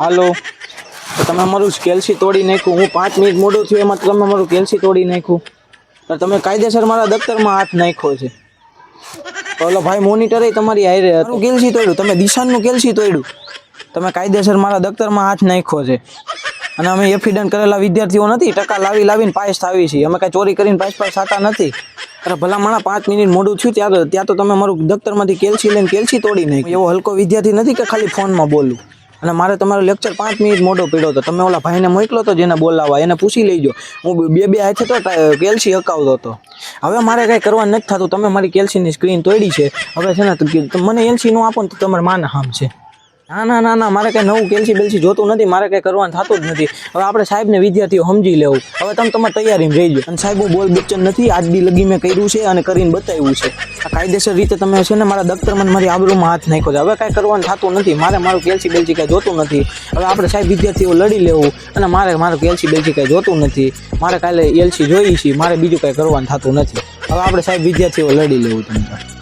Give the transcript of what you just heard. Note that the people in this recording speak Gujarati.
હાલો. તો તમે અમારું કેલ્સી તોડી નાખ્યું. હું પાંચ મિનિટ મોડું થયું, એમાં તમે અમારું કેલ્સી તોડી નાખ્યું. તો તમે કાયદેસર મારા દફતરમાં હાથ નાખ્યો છે. ઓલો ભાઈ મોનિટરે તમારી હારે હતું. કેલ્સી તોડ્યું. તમે દિશાનનું કેલ્સી તોડ્યું. તમે કાયદેસર મારા દફતરમાં હાથ નાખ્યો છે. અને અમે એફિડન્ટ કરેલા વિદ્યાર્થીઓ નથી. ટકા લાવી લાવીને પાસ થાવી છીએ. અમે કાંઈ ચોરી કરીને પાસ પાસ થતા નથી. અરે ભલા માણા પાંચ મિનિટ મોડું થયું ત્યાં ત્યાં તો તમે મારું દફતરમાંથી કેલ્સી લઈને કેલ્સી તોડી નાખ્યું. એવો હલકો વિદ્યાર્થી નથી કે ખાલી ફોનમાં બોલું. અને મારે તમારો લેક્ચર પાંચ મિનિટ મોટો પીડ્યો હતો. તમે ઓલા ભાઈને મોકલો તો જેને બોલાવવા, એને પૂછી લેજો. હું બે બે હાથે તો કેલ્સી હકાવતો હતો. હવે મારે કાંઈ કરવાનું નથી થતું. તમે મારી કેલ્સીની સ્ક્રીન તોડી છે. હવે છે ને મને એલસી નું આપો ને તો તમારે માન હામ છે. ના ના ના ના, મારે કાંઈ નવું કેલ્સી બેલ્સી જોતું નથી, મારે કંઈ કરવાનું થતું જ નથી. હવે આપણે સાહેબને વિદ્યાર્થીઓ સમજી લેવું. હવે તમે તમારી તૈયારીમાં રહીજો અને સાહેબ, હું બોલ બચ્ચન નથી, આજ બી લગી મેં કર્યું છે અને કરીને બતાવ્યું છે. આ કાયદેસર રીતે તમે છે ને મારા દફતરમાં મને મારી આબરૂમાં હાથ નાખ્યો છે. હવે કાંઈ કરવાનું થતું નથી. મારે મારું કેલ્સી બેલ્સી કાંઈ જોતું નથી. હવે આપણે સાહેબ વિદ્યાર્થીઓ લડી લેવું અને મારે મારું કેલ્સી બેલ્સી કાંઈ જોતું નથી. મારે કાલે એલસી જોઈ છે. મારે બીજું કાંઈ કરવાનું થતું નથી. હવે આપણે સાહેબ વિદ્યાર્થીઓ લડી લેવું તમે